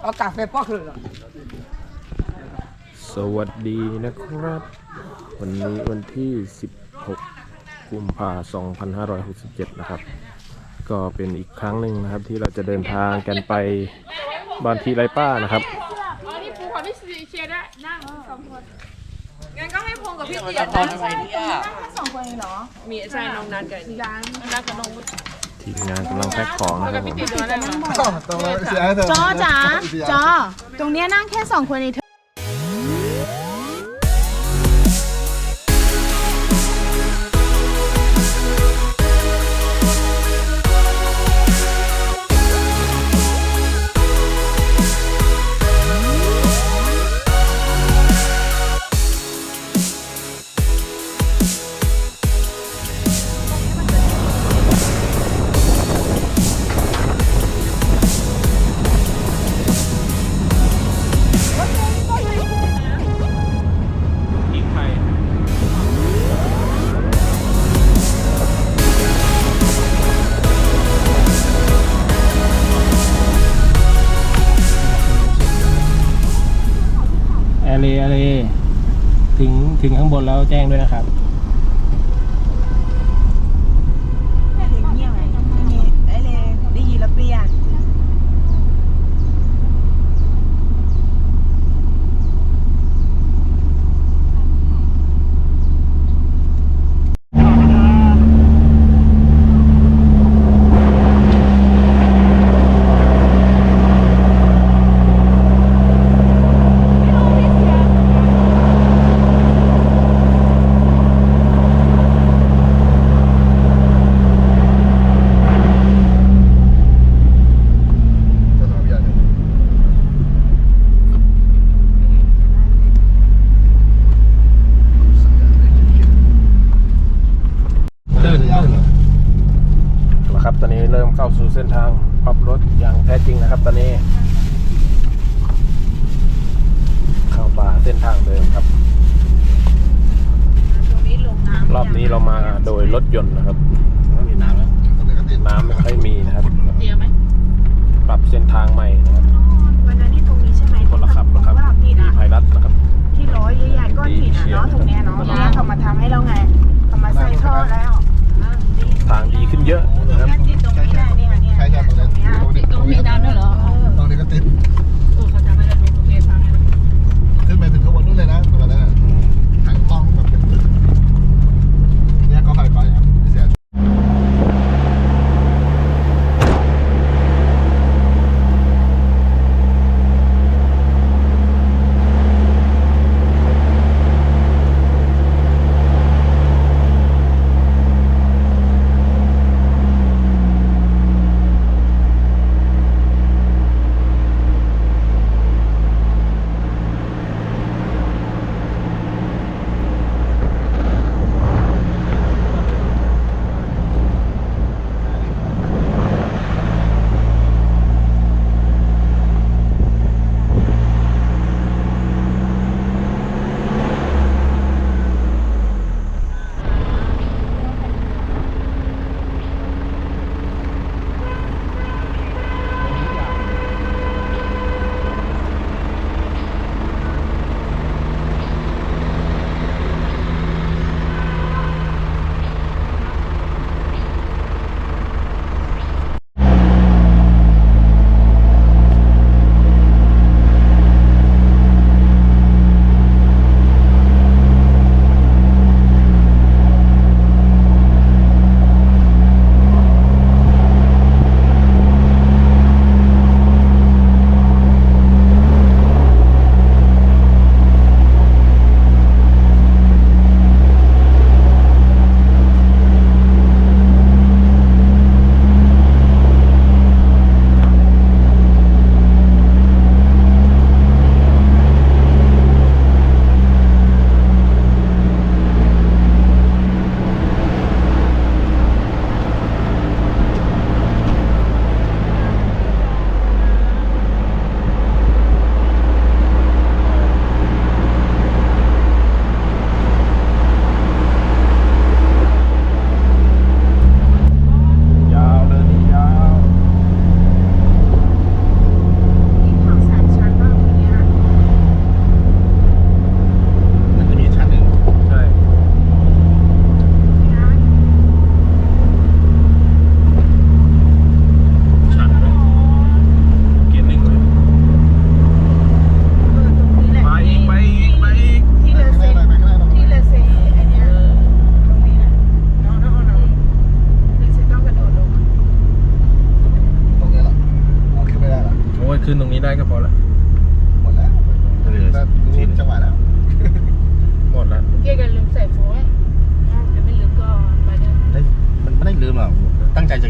เอากาแฟป้อคือเหรอสวัสดีนะครับ วันนี้วันที่ 16 กุมภาพันธ์2567 นะครับ ก็เป็นอีกครั้งหนึ่งนะครับ ที่เราจะเดินทางกันไปบ้านที่ไรป้านะครับ อ๋อนี่ปูของพี่เชียร์ได้นั่งสองคนงั้นก็ให้พงกับพี่เกียรติตอนะนอะไรเนี่ยสองคนเองเหรอมีใช่น้องนัดกับร้านนัดกับน้อง ทีมงานกำลังแพ็คของนะครับผมพี่เกียรตินั่งบอกจอจ๋าจอตรงเนี้ยนั่งแค่สองคนในเธอ ถึงถึงข้างบนแล้วแจ้งด้วยนะครับ เงียบไงไม่มีไอ้เลยได้ยินแล้วเปลี่ยน ลื่นลื่นนะครับ ตอนนี้เริ่มเข้าสู่เส้น ทางปรับรถอย่างแท้จริงนะครับ ตอนนี้ เข้าป่าเส้นทางเดิมครับตรงนี้ลงน้ำรอบนี้เรามาโดยรถยนต์นะครับมีน้ำแล้วน้ำไม่ค่อยมีนะครับเจียไหมปรับเส้นทางใหม่นะครับวันนั้นที่ตรงนี้ใช่ไหมคนละขับนะครับว่าเราติดมีอะไพรัสนะครับ ที่ร้อยใหญ่ๆก้อนหินอะเนาะตรงเนี้ยเนาะตรงเนี้ยเขามาทำให้เราไง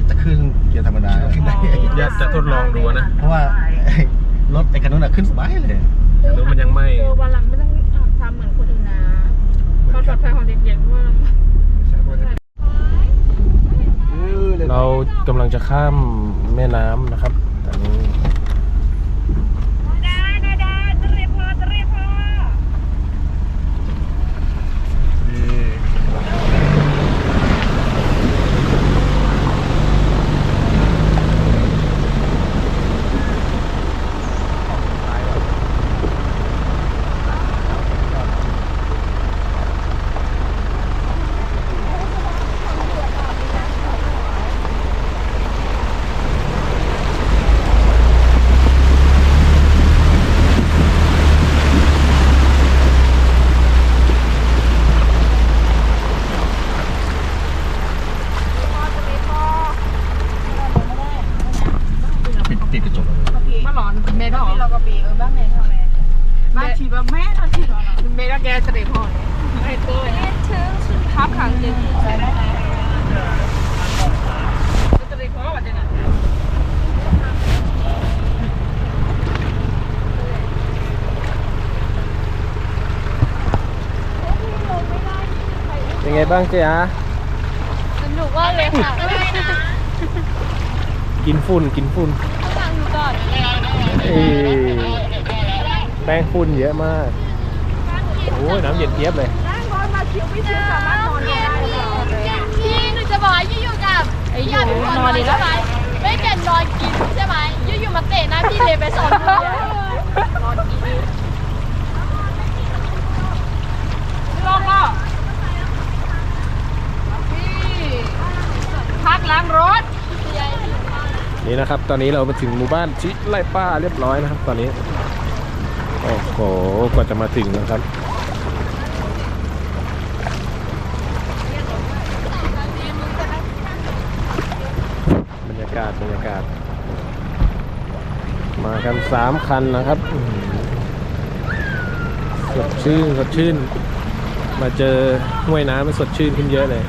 จจะจะขึ้นเกียร์ธรรมดาขึ้นได้อยากจะทดลองดูนะ เพราะว่า รถไอ้คันนู้นอะขึ้นสบายเลยรู้มันยังไม่ เออวันหลังไม่ต้องทำเหมือนคนอื่นนะความปลอดภัยของเด็กๆด้วยนะเรากำลังจะข้ามแม่น้ำนะครับตอนนี้ ปิดปิดกระจก มาหลอนเมย์ก็หรอ เราก็ปีเออบ้านแม่ทำไมบ้านทีว่าแม่ทำทีว่า เมย์ก็แกเสด็จพ่อไม่เต้ยถึงทับขังจริงเสด็จพ่อวันเดียวนะ เป็นไงบ้างเจ๊อาสนุกมากเลยค่ะกินฝุ่นกินฝุ่นฟังดูก่อน เอ้ยแป้งฝุ่นเยอะมากโอ้ยน้ำเย็นเจี๊ยบเลยพี่หนูจะบอกว่ายู่อยู่กับไอ้ยูนอนดีแล้วใช่ไหมไม่เก่นนอนกินใช่ไหมยู่อยู่มาเตะหน้าพี่เลยไปสองทีนอนกินลองล่อพี่พักล้างรถนี่นะครับ ตอนนี้เรามาถึงหมู่บ้านชิไล่ป้าเรียบร้อยนะครับ ตอนนี้ โอ้โห กว่าจะมาถึงนะครับ บรรยากาศบรรยากาศ มากันสามคันนะครับอื้อหือสดชื่นสดชื่น มาเจอห้วยน้ำมันสดชื่นขึ้นเยอะเลย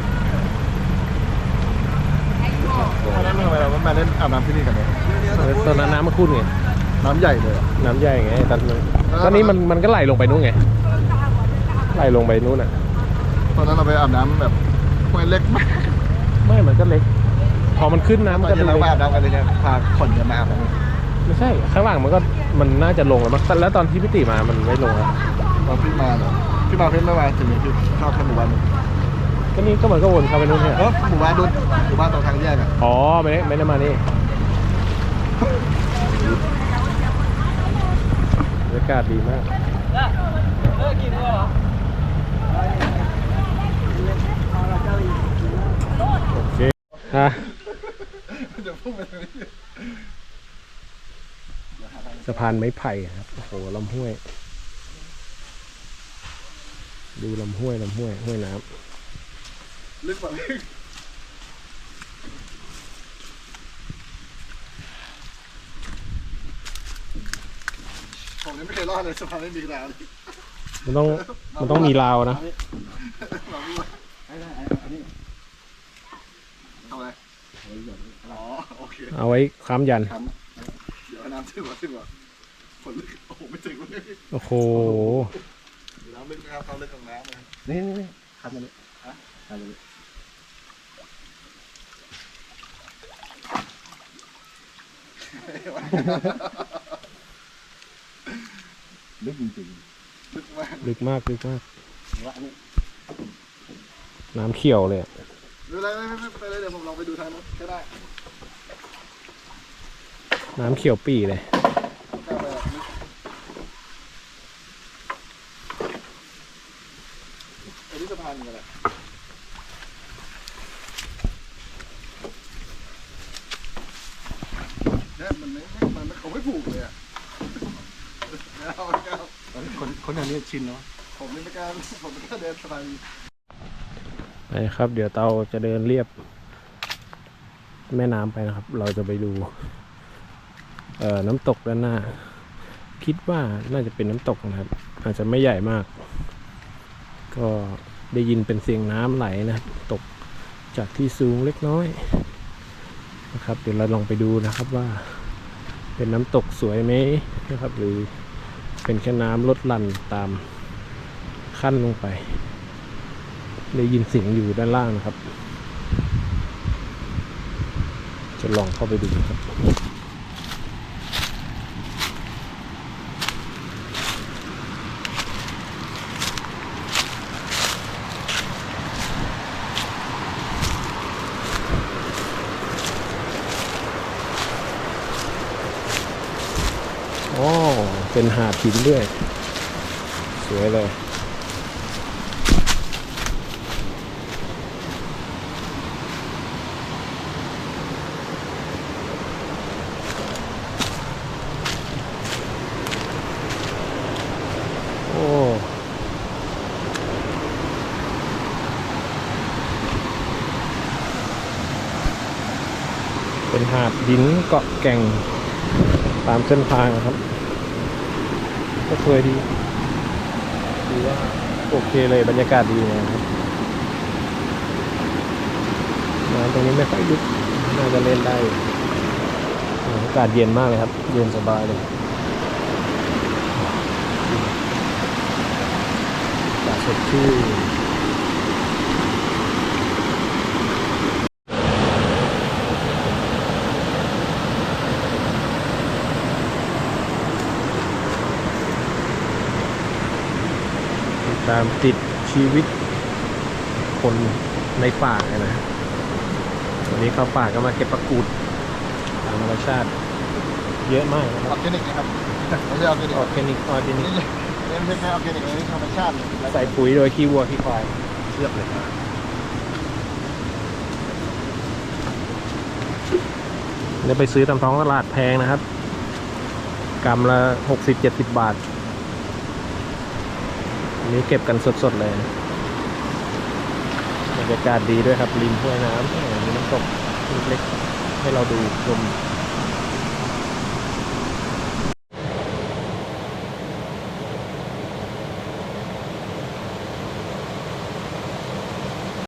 ตอนนั้นทำไมเราไม่มาเล่นอาบน้ำที่นี่กันเนี่ยตอนนั้นน้ำมันขุ่นไงน้ำใหญ่เลยอะน้ำใหญ่ไงตอนนั้นตอนนี้มันมันก็ไหลลงไปนู้นไงไหลลงไปนู้นอะ ตอนนั้นเราไปอาบน้ำแบบห้วยเล็กมากไม่มันก็เล็ก พอมันขึ้นน้ำตมัอนนก็ที่เล็เรากไปอาบน้ำกันเลยเนี่ยพาคนกันมาอาบน้ำ ไม่ใช่ ข้างล่างมันก็มันน่าจะลงแล้วมั้งแต่แล้วตอนที่พี่ติมามันไม่ลงแล้วตอนพี่มาเหรอพี่มาเพิ่งไม่มาถึงนี่คือเข้าแค่หมู่บ้านหนึ่งก็นี่ก็มันก็วนเข้าไปนู้นเนี่ยเออหมู่บ้านนู้นหมู่บ้านตรงทางแยกอะอ๋อไม่ได้ไม่ได้มานี่บรรยากาศดีมาก โอเคฮะ จะพูดไปเลย สะพานไม้ไผ่ครับโอ้โหลำห้วย ดูลำห้วยลำห้วยห้วยน้ลึกกว่าลึกผมยังไม่เคยรอดเลยสะพานไม่มีกระดาษเลยำมันต้องมันต้องมีราวนะเราไม่ไหวไอ้ไอ้อันนี้ทำอะไรอ๋อโอเคเอาไว้ค้ำยัน น้ำถึงก่อนถึงก่อนฝนลึกโอ้โหไม่ถึงเลยโอ้โห น้ำลึกนะครับเข้าลึกของน้ำนะนี่นี่นี่ทำมาเลยฮะทำมาเลยลึกจริงๆลึกมากลึกมากลึกมากว่าอันนี้น้ำเขียวเลยอะ ดูอะไรไม่ไม่ไปเลยเดี๋ยวผมลองไปดูทางนู้นก็ได้ น้ำเขียวปี่เลยกล้าไปอะลึกอันนี้สะพานเหมือนกันแหละเนี่ยมันไม่มันไม่เขาไม่ผูกเลยอะไม่เอาไม่เอาคนคนอย่างนี้ชินเนาะผมนี่ไม่กล้าผมไม่กล้าเดินสะพานไปครับ เดี๋ยวเตาจะเดินเรียบ แม่น้ำไปนะครับ เราจะไปดูเอ่อ น้ำตกด้านหน้า คิดว่าน่าจะเป็นน้ำตกนะครับ อาจจะไม่ใหญ่มาก ก็ได้ยินเป็นเสียงน้ำไหลนะตกจากที่สูงเล็กน้อยนะครับ เดี๋ยวเราลองไปดูนะครับว่า เป็นน้ำตกสวยไหมนะครับ หรือเป็นแค่น้ำลดหลั่นตามขั้นลงไป ได้ยินเสียงอยู่ด้านล่างนะครับ จะลองเข้าไปดูครับ โอ้ เป็นหาดหินด้วย สวยเลย โอ้เป็นหาดหินเกาะแก่งตามเส้นทางครับ ก็สวยดีดีว่าโอเคเลยบรรยากาศดีนะครับน้ำตรงนี้ไม่ค่อยลึกน่าจะเล่นได้อยู่อากาศเย็นมากเลยครับ เย็นสบายเลยอากาศสดชื่น ตามติดชีวิตคนในป่าเลยนะวันนี้เข้าป่าก็มาเก็บประกูดตามธรรมชาติ เยอะมากนะคอรัอบร์แกนิกนะครับไม่ใช่ออร์แกนิกออร์แกนิกออร์แกนิกนี่ไม่ใช่แค่ออร์แกนิกเลยนี่ธรรมชาติเลยใส่ปุ๋ยโดยขี้วัวขี้ควายเชือกเลยเนี่ยไปซื้อตามท้องตลาดแพงนะครับกรัมละหกสิบเจ็ดสิบบาท อันนี้เก็บกันสดๆเลยบรรยากาศดีด้วยครับริมห้วยน้ำมมีน้ำตกเล็กๆให้เราดูชม